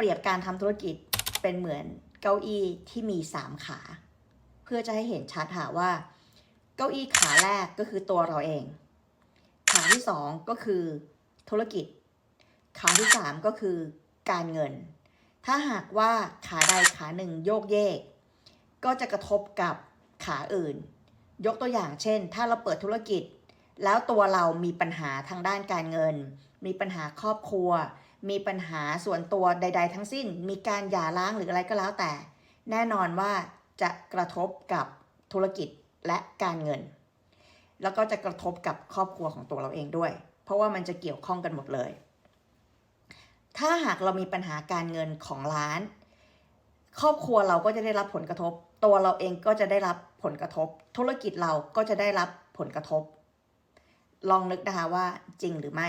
ปรียบการทำธุรกิจเป็นเหมือนเก้าอี้ที่มีสามขา เพื่อจะให้เห็นชัดหาว่า เก้าอี้ขาแรกก็คือตัวเราเอง ขาที่สองก็คือธุรกิจ ขาที่สามก็คือการเงิน ถ้าหากว่าขาใดขาหนึ่งโยกเยก ก็จะกระทบกับขาอื่น ยกตัวอย่างเช่น ถ้าเราเปิดธุรกิจ แล้วตัวเรามีปัญหาทางด้านการเงิน มีปัญหาครอบครัว มีปัญหาส่วนตัวใด ๆ ทั้งสิ้น มีการหย่าร้างหรืออะไรก็แล้วแต่ แน่นอนว่าจะกระทบกับธุรกิจและการเงิน แล้วก็จะกระทบกับครอบครัวของตัวเราเองด้วย เพราะว่ามันจะเกี่ยวข้องกันหมดเลย ถ้าหากเรามีปัญหาการเงินของร้าน ครอบครัวเราก็จะได้รับผลกระทบ ตัวเราเองก็จะได้รับผลกระทบ ธุรกิจเราก็จะได้รับผลกระทบ ลองนึกนะคะว่าจริงหรือไม่